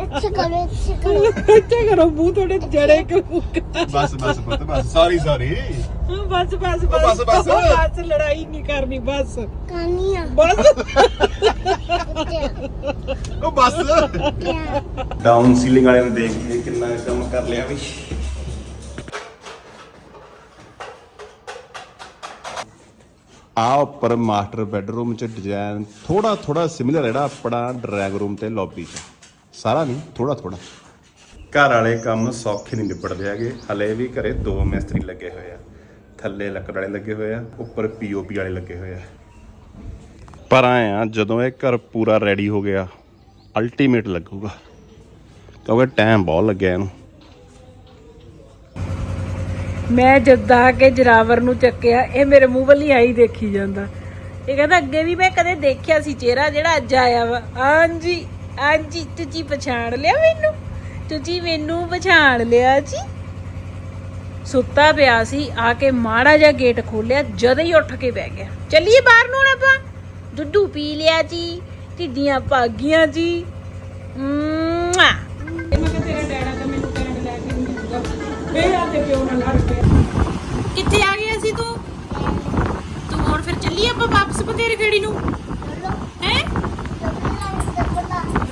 ਇੱਥੇ ਕਰੋ ਇੱਥੇ ਕਰੋ। ਇੱਥੇ ਕਰੋ ਮੂੰਹ ਥੋੜੇ ਜੜੇ ਕੇ ਮੁੱਕਾ ਬਸ ਬਸ ਪੁੱਤ ਬਸ। ਸੌਰੀ ਸੌਰੀ ਹਾਂ, ਬਸ ਬਸ ਬਸ, ਬਸ। ਬਸ ਲੜਾਈ ਨਹੀਂ ਕਰਨੀ ਬਸ। ਕਾਨੀਆਂ ਬਸ। ਉਹ ਬਸ। ਡਾਊਨ ਸੀਲਿੰਗ ਵਾਲੇ ਨੂੰ ਦੇਖ ਕੇ ਕਿੰਨਾ ਕੰਮ ਕਰ ਲਿਆ ਵੀ। ਆ ਉੱਪਰ ਮਾਸਟਰ ਬੈੱਡਰੂਮ ਚ ਡਿਜ਼ਾਈਨ ਥੋੜਾ ਥੋੜਾ ਸਿਮਿਲਰ ਜਿਹੜਾ ਆਪਣਾ ਡਰੈਗ ਰੂਮ ਤੇ ਲੌਬੀ ਚ। ਸਾਰਾ ਨਹੀਂ ਥੋੜਾ ਥੋੜਾ ਘਰ ਵਾਲੇ ਕੰਮ ਸੌਖੇ ਨਹੀਂ ਨਿਬੜਦੇ ਹੈਗੇ। ਹਲੇ ਵੀ ਘਰੇ ਦੋ ਮਿਸਤਰੀ ਲੱਗੇ ਹੋਏ ਆ। ਥੱਲੇ ਲੱਕੜ ਵਾਲੇ ਲੱਗੇ ਹੋਏ ਆ ਉੱਪਰ ਪੀਓਪੀ ਵਾਲੇ ਲੱਗੇ ਹੋਏ ਆ। ਪਰ ਆਏ ਆ ਜਦੋਂ ਇਹ ਘਰ ਪੂਰਾ ਰੈਡੀ ਹੋ ਗਿਆ ਅਲਟੀਮੇਟ ਲੱਗੂਗਾ। ਕਿਉਂਕਿ ਟਾਈਮ ਬਹੁਤ ਲੱਗਿਆ ਇਹਨੂੰ। ਮੈਂ ਜੱਦਾ ਕੇ ਜਰਾਵਰ ਨੂੰ ਚੱਕਿਆ ਇਹ ਮੇਰੇ ਮੂੰਹ ਵੱਲ ਹੀ ਆਈ ਦੇਖੀ ਜਾਂਦਾ। ਇਹ ਕਹਿੰਦਾ ਅੱਗੇ ਵੀ ਮੈਂ ਕਦੇ ਦੇਖਿਆ ਸੀ ਚਿਹਰਾ ਜਿਹੜਾ ਅੱਜ ਆਇਆ ਵਾ। ਹਾਂਜੀ ਹਾਂਜੀ ਤੁਸੀਂ ਪਛਾਣ ਲਿਆ ਮੈਨੂੰ? ਤੁਸੀਂ ਮੈਨੂੰ ਪਛਾਣ ਲਿਆ ਜੀ। ਸੁੱਤਾ ਪਿਆ ਸੀ, ਆ ਕੇ ਮਾੜਾ ਜਿਹਾ ਗੇਟ ਖੋਲਿਆ ਜਦੋਂ ਹੀ ਉੱਠ ਕੇ ਬਹਿ ਗਿਆ। ਚੱਲੀਏ ਬਾਹਰ ਨੂੰ ਹੁਣ ਆਪਾਂ। ਦੁੱਧੂ ਪੀ ਲਿਆ ਜੀ, ਢਿੱਡੀਆਂ ਭਾਗੀਆਂ ਜੀ। ਮੈਂ ਕਿਹਾ ਤੇਰਾ ਡੈਡਾ ਤਾਂ ਮੈਨੂੰ ਕਹਿਣ ਲੈ ਕੇ ਨਹੀਂ ਜਾਂਦਾ ਫੇਰ ਆ ਤੇ ਪਿਓ ਨਾਲ ਲੜ ਪਿਆ ਕਿੱਥੇ ਆ ਗਿਆ ਸੀ ਤੂੰ? ਤੂੰ ਹੁਣ ਫਿਰ ਚੱਲੀ ਆਪਾਂ ਵਾਪਸ ਬਤੇਰੇ ਖੇੜੀ ਨੂੰ? ਹੈ?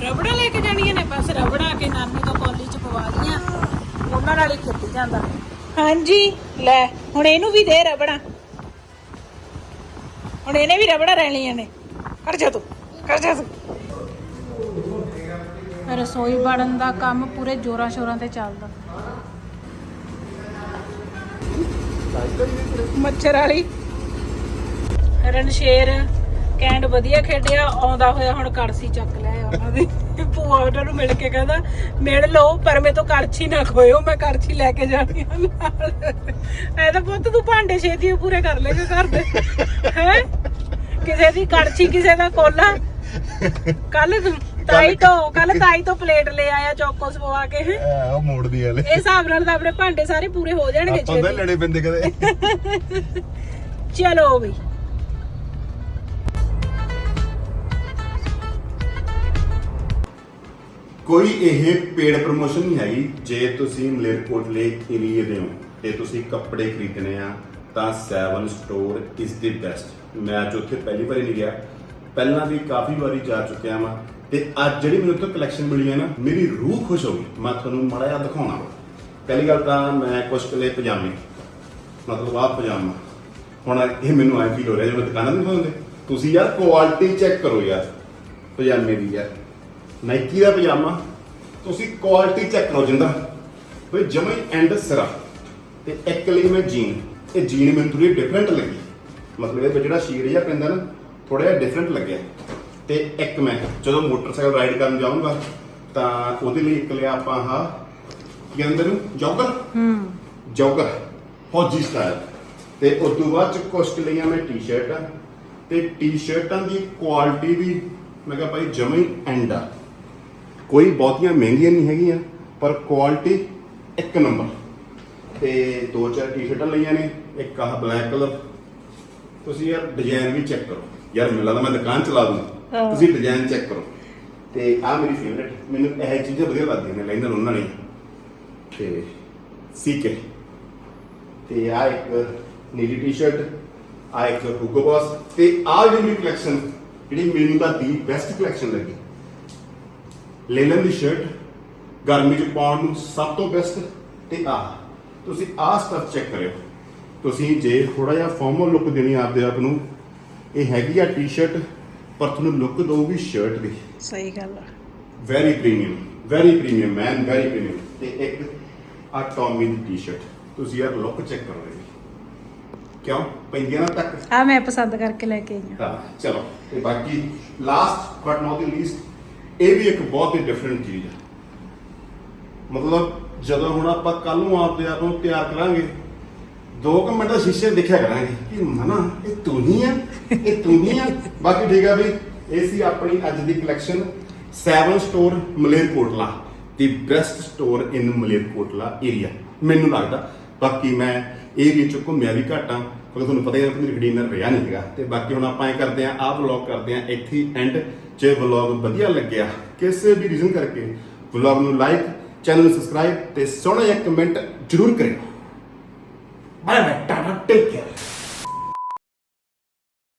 ਰਬੜਾ ਲੈ ਕੇ ਜਾਣੀਆਂ ਨੇ, ਬਸ ਰਬੜਾ ਕੇ ਨਾਨੀ ਤੋਂ ਕਾਲਜ ਚ ਪਵਾ ਲੀਆਂ ਉਹਨਾਂ ਨਾਲ ਹੀ ਖੇਡੀ ਜਾਂਦਾ। ਹਾਂਜੀ ਲੈ ਹੁਣ ਇਹਨੂੰ ਵੀ ਦੇ ਰਬੜਾ। ਹੁਣ ਇਹਨੇ ਵੀ ਰਬੜਾ ਰਹਿਣੀਆਂ ਨੇ। ਕਰ ਜਾ ਤੂੰ ਕਰ ਜਾ ਤੂੰ। ਰਸੋਈ ਬਣਨ ਦਾ ਕੰਮ ਪੂਰੇ ਜੋਰਾਂ ਸ਼ੋਰਾਂ ਤੇ ਚੱਲਦਾ। ਮੱਛਰ ਵਾਲੀ। ਰਣਸ਼ੇਰ ਕੈਂਡ ਵਧੀਆ ਖੇਡਿਆ ਆਉਂਦਾ ਹੋਇਆ ਹੁਣ ਕੜਸੀ ਚੱਕ ਲਿਆ ਉਹਨਾਂ ਦੀ। ਭੂਆ ਉਹਨਾਂ ਨੂੰ ਮਿਲ ਕੇ ਕਹਿੰਦਾ ਮਿਲ ਲਓ ਪਰ ਮੇ ਤੋਂ ਕੜਛੀ ਨਾ ਖੋਇਓ ਮੈਂ ਕੜਛੀ ਲੈ ਕੇ ਜਾਣੀ ਆ ਨਾਲ। ਐ ਤਾਂ ਪੁੱਤ ਤੂੰ ਭਾਂਡੇ ਛੇਤੀ ਪੂਰੇ ਕਰ ਲੇਗਾ ਘਰ ਦੇ। ਹੈ? ਕਿਸੇ ਦੀ ਕੜਛੀ ਕਿਸੇ ਦਾ ਕੋਲਾ। ਕੱਲ ਤਾਈ ਤੋਂ ਕੱਲ ਤਾਈ ਤੋਂ ਪਲੇਟ ਲੈ ਆਇਆ ਚੌਕੋ ਸਵਾ ਕੇ। ਹੈਂ। ਉਹ ਮੋੜਦੀ ਵਾਲੇ। ਇਹ ਹਿਸਾਬ ਨਾਲ ਤਾਂ ਆਪਣੇ ਭਾਂਡੇ ਸਾਰੇ ਪੂਰੇ ਹੋ ਜਾਣਗੇ ਆਪਾਂ ਤਾਂ ਛੇਤੀ ਲੜੇ ਪੈਂਦੇ ਕਦੇ। ਚਲੋ ਬਈ ਕੋਈ ਇਹ ਪੇਡ ਪ੍ਰੋਮੋਸ਼ਨ ਨਹੀਂ ਹੈਗੀ। ਜੇ ਤੁਸੀਂ ਮਲੇਰਕੋਟਲੇ ਏਰੀਏ ਦੇ ਹੋ ਤੇ ਤੁਸੀਂ ਕੱਪੜੇ ਖਰੀਦਣੇ ਆ, ਤਾਂ 7 ਸਟੋਰ ਇਜ਼ ਦੀ ਬੈਸਟ ਮੈਂ ਅੱਜ ਉੱਥੇ ਪਹਿਲੀ ਵਾਰੀ ਨਹੀਂ ਗਿਆ। ਪਹਿਲਾਂ ਵੀ ਕਾਫੀ ਵਾਰੀ ਜਾ ਚੁੱਕਿਆ ਵਾਂ। ਤੇ ਅੱਜ ਜਿਹੜੀ ਮੈਨੂੰ ਉੱਥੋਂ ਕਲੈਕਸ਼ਨ ਮਿਲੀ ਹੈ ਨਾ, ਮੇਰੀ ਰੂਹ ਖੁਸ਼ ਹੋ ਗਈ। ਮੈਂ ਤੁਹਾਨੂੰ ਮਾੜਾ ਜਿਹਾ ਦਿਖਾਉਣਾ। ਪਹਿਲੀ ਗੱਲ ਤਾਂ ਮੈਂ ਕੁਝ ਕਲੇ ਪਜਾਮੇ। ਮਤਲਬ ਆਹ ਪਜਾਮਾ। ਹੁਣ ਇਹ ਮੈਨੂੰ ਐ ਫੀਲ ਹੋ ਰਿਹਾ ਜਿਵੇਂ ਦੁਕਾਨਾਂ ਨਹੀਂ ਹੁੰਦੇ ਤੁਸੀਂ ਯਾਰ ਕੁਆਲਿਟੀ ਚੈੱਕ ਕਰੋ ਯਾਰ, ਪਜਾਮੇ ਦੀ ਯਾਰ। ਨਾਈਕੀ ਦਾ ਪਜਾਮਾ। ਤੁਸੀਂ ਕੁਆਲਿਟੀ ਚੈੱਕ ਕਰੋ ਜਿੰਦਾ। ਕੋਈ ਜਮਾ ਹੀ ਐਂਡ ਸਿਰਾ। ਤੇ ਇੱਕ ਲਈ ਮੈਂ ਜੀਨ ਇਹ ਜੀਨ ਮੈਨੂੰ ਥੋੜੀ ਡਿਫਰੈਂਟ ਲੱਗੀ। ਮਤਲਬ ਇਹ ਜਿਹੜਾ ਸ਼ੀਰ ਜਿਹਾ ਪੈਂਦਾ ਨਾ ਥੋੜਾ ਜਿਹਾ ਡਿਫਰੈਂਟ ਲੱਗਿਆ। ਤੇ ਇੱਕ ਮੈਂ ਜਦੋਂ ਮੋਟਰਸਾਈਕਲ ਰਾਈਡ ਕਰਨ ਜਾਊਂਗਾ ਤਾਂ ਉਹਦੇ ਲਈ ਇੱਕ ਲਿਆ ਆਪਾਂ ਆਹ ਕੀ ਕਹਿੰਦੇ ਨੂੰ ਜੌਗਰ? ਹੂੰ। ਜੌਗਰ। ਫੌਜੀ ਸਟਾਈਲ ਤੇ ਉਸ ਤੋਂ ਬਾਅਦ ਚ ਕੁਛ ਕੁ ਲਈਆਂ ਮੈਂ ਟੀ-ਸ਼ਰਟਾਂ ਤੇ ਟੀ-ਸ਼ਰਟਾਂ ਦੀ ਕੁਆਲਿਟੀ ਵੀ ਮੈਂ ਕਿਹਾ ਭਾਈ ਜਮਾ ਹੀ ਐਂਡ ਆ। ਕੋਈ ਬਹੁਤੀਆਂ ਮਹਿੰਗੀਆਂ ਨਹੀਂ ਹੈਗੀਆਂ ਪਰ ਕੁਆਲਿਟੀ ਇੱਕ ਨੰਬਰ ਤੇ ਦੋ ਚਾਰ ਟੀ-ਸ਼ਰਟਾਂ ਲਈਆਂ ਨੇ ਇੱਕ ਆਹ ਬਲੈਕ ਕਲਰ ਤੁਸੀਂ ਯਾਰ ਡਿਜ਼ਾਈਨ ਵੀ ਚੈੱਕ ਕਰੋ। ਯਾਰ ਮੈਨੂੰ ਲੱਗਦਾ ਮੈਂ ਦੁਕਾਨ ਚਲਾ ਦੂੰ। ਤੁਸੀਂ ਡਿਜ਼ਾਈਨ ਚੈੱਕ ਕਰੋ। ਤੇ ਆਹ ਮੇਰੀ ਫੇਵਰੇਟ ਮੈਨੂੰ ਇਹ ਚੀਜ਼ਾਂ ਵਧੀਆ ਲੱਗਦੀਆਂ ਨੇ ਲੈਂਦਰ ਉਹਨਾਂ ਨੇ। ਤੇ ਸੀਕੇ ਤੇ ਆ ਇੱਕ ਨੀਲੀ ਟੀ-ਸ਼ਰਟ ਆ ਇੱਕ ਹੁਗੋ ਬਾਸ ਤੇ ਆ ਜਿਹੜੀ ਕਲੈਕਸ਼ਨ ਜਿਹੜੀ ਮੈਨੂੰ ਤਾਂ ਦੀ ਬੈਸਟ ਕਲੈਕਸ਼ਨ ਲੱਗੀ। ਲੇਲਨ ਦੀ ਸ਼ਰਟ ਗਰਮੀ ਚ ਪਾਉਣ ਨੂੰ ਸਭ ਤੋਂ ਬੈਸਟ ਤੇ ਆ। ਤੁਸੀਂ ਆਹ ਸਟਫ ਚੈੱਕ ਕਰਿਓ। ਤੁਸੀਂ ਜੇ ਥੋੜਾ ਜਿਹਾ ਫਾਰਮਲ ਲੁੱਕ ਦੇਣੀ ਆਪਦੇ ਆਪ ਨੂੰ ਇਹ ਹੈਗੀ ਆ ਟੀ-ਸ਼ਰਟ ਪਰ ਤੁਹਾਨੂੰ ਲੁੱਕ ਦਊਗੀ ਸ਼ਰਟ ਦੀ। ਸਹੀ ਗੱਲ ਆ। Very premium very premium man very premium ਤੇ ਇੱਕ ਆ ਟੌਮੀ ਦੀ ਟੀ-ਸ਼ਰਟ ਤੁਸੀਂ ਯਾਰ ਲੁੱਕ ਚੈੱਕ ਕਰੋ ਇਹਦੀ। ਕਿਉਂ? ਪੈਂਦੀਆਂ ਨਾ ਤੱਕ। ਆ ਮੈਂ ਪਸੰਦ ਕਰਕੇ ਲੈ ਕੇ ਆਈ ਹਾਂ। ਚਲੋ ਤੇ ਬਾਕੀ last but not the least ਇਹ ਵੀ ਇੱਕ ਬਹੁਤ ਹੀ ਡਿਫਰੈਂਟ ਚੀਜ਼ ਹੈ। ਮਤਲਬ ਜਦੋਂ ਹੁਣ ਆਪਾਂ ਕੱਲ ਨੂੰ ਆਪਦੇ ਆਪ ਨੂੰ ਤਿਆਰ ਕਰਾਂਗੇ, ਦੋ ਕੁ ਮਿੰਟ ਦਾ ਸ਼ੀਸ਼ੇ ਦੇਖਿਆ ਕਰਾਂਗੇ ਕਿ ਮਨਾ, ਇਹ ਤੂੰ ਹੀ ਆ, ਇਹ ਤੂੰ ਹੀ ਆ। ਬਾਕੀ ਠੀਕ ਆ ਵੀ ਇਹ ਸੀ ਆਪਣੀ ਅੱਜ ਦੀ collection 7 store Malerkotla the best store in Malerkotla area ਮੈਨੂੰ ਲੱਗਦਾ, ਬਾਕੀ ਮੈਂ ਏਰੀਆ ਚ ਘੁੰਮਿਆ ਵੀ ਘੱਟ ਆ, ਕਿਉਂਕਿ ਤੁਹਾਨੂੰ ਪਤਾ ਹੀ ਹੈ ਕਿ ਮੇਰੀ ਰਿਹਾ ਨਹੀਂ ਹੈਗਾ। ਤੇ ਬਾਕੀ ਹੁਣ ਆਪਾਂ ਇਹ ਕਰਦੇ ਆ, ਆਹ ਵਲੌਗ ਕਰਦੇ ਆ ਇੱਥੇ ਐਂਡ ਜੇ ਵਲੌਗ ਵਧੀਆ ਲੱਗਿਆ। ਕਿਸੇ ਵੀ ਰੀਜ਼ਨ ਕਰਕੇ ਵਲੌਗ ਨੂੰ ਲਾਈਕ ਚੈਨਲ ਨੂੰ ਸਬਸਕ੍ਰਾਈਬ ਤੇ ਸੋਹਣਾ ਜਿਹਾ ਕਮੈਂਟ ਜ਼ਰੂਰ ਕਰਿਓ। Bye bye tata take care